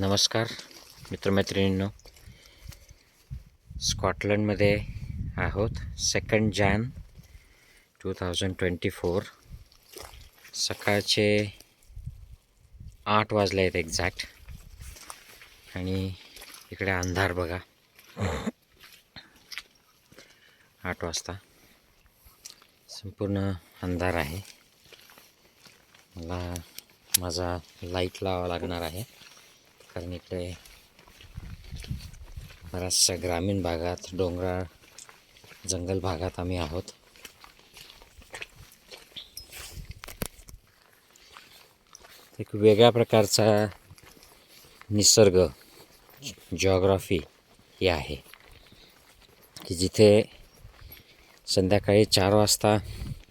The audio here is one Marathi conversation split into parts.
नमस्कार मित्रमैत्रिणींनो. स्कॉटलंडमध्ये आहोत second Jan two thousand twenty four सकाळचे आठ वाजले आहेत एक्झॅक्ट. आणि इकडे अंधार बघा. आठ वाजता. संपूर्ण अंधार आहे. मला माझा लाइट लावावा लागणार आहे. कारण इकडे बऱ्याचशा ग्रामीण भागात डोंगराळ जंगल भागात आम्ही आहोत. एक वेगळ्या प्रकारचा निसर्ग जॉग्राफी ही आहे. की जिथे संध्याकाळी चार वाजता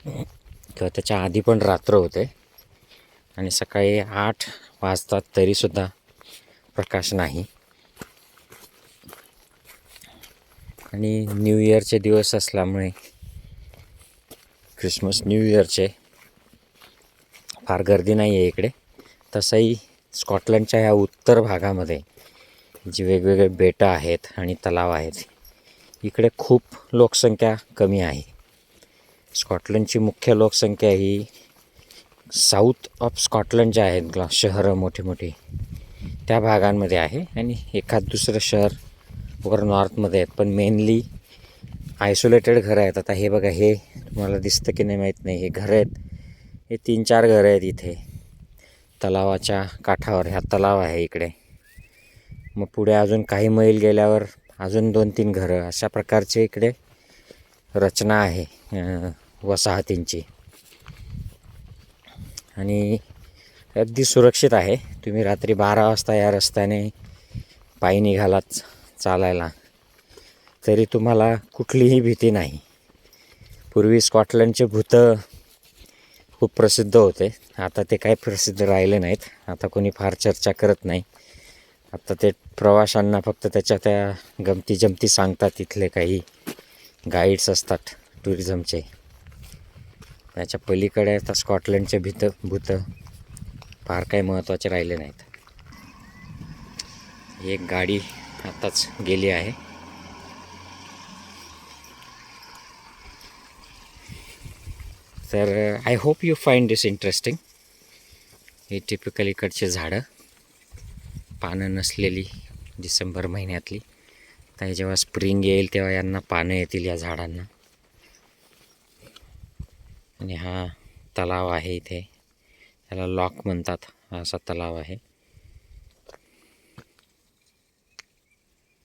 किंवा त्याच्या आधी पण रात्र होते आणि सकाळी आठ वाजतात तरीसुद्धा प्रकाश नाही. आणि न्यू इयरचे दिवस असल्यामुळे क्रिसमस न्यू इयरचे फार गर्दी नाही आहे इकडे. तसंही स्कॉटलंडच्या ह्या उत्तर भागामध्ये जी वेगवेगळे बेटं आहेत आणि तलाव आहेत इकडे खूप लोकसंख्या कमी आहे. स्कॉटलंडची मुख्य लोकसंख्या ही साऊथ ऑफ स्कॉटलंड जे आहेत ग्ला शहरं मोठी मोठी त्या भागांमध्ये आहे. आणि एखाद दुसरं शहर वर नॉर्थमध्ये आहेत. पण मेनली आयसोलेटेड घरं आहेत. आता हे बघा हे तुम्हाला दिसतं की नाही माहीत नाही. हे घरं आहेत. हे तीन चार घरं आहेत इथे. तलावाच्या काठावर. ह्या तलाव आहे इकडे. मग पुढे अजून काही मैल गेल्यावर अजून दोन तीन घरं. अशा प्रकारचे इकडे रचना आहे वसाहतींची. आणि अगदी सुरक्षित आहे. तुम्ही रात्री बारा वाजता या रस्त्याने पायी निघालात चालायला. तरी तुम्हाला कुठलीही भीती नाही. पूर्वी स्कॉटलंडचे भूतं खूप प्रसिद्ध होते. आता ते काही प्रसिद्ध राहिले नाहीत. आता कोणी फार चर्चा करत नाही. आता ते प्रवाशांना फक्त त्याच्या त्या गमती जमती सांगतात. तिथले काही गाईड्स असतात टुरिझमचे त्याच्या पलीकडे आता स्कॉटलंडचे भीत भूतं फार काही महत्त्वाचे राहिले नाहीत. एक गाडी आताच गेली आहे. तर I hope you find this interesting हे टिपिकल इकडचे झाडं. पानं नसलेली डिसेंबर महिन्यातली. तर जेव्हा स्प्रिंग येईल तेव्हा यांना पानं येतील या झाडांना. आणि हा तलाव आहे इथे. त्याला लॉक म्हणतात हा असा तलाव आहे.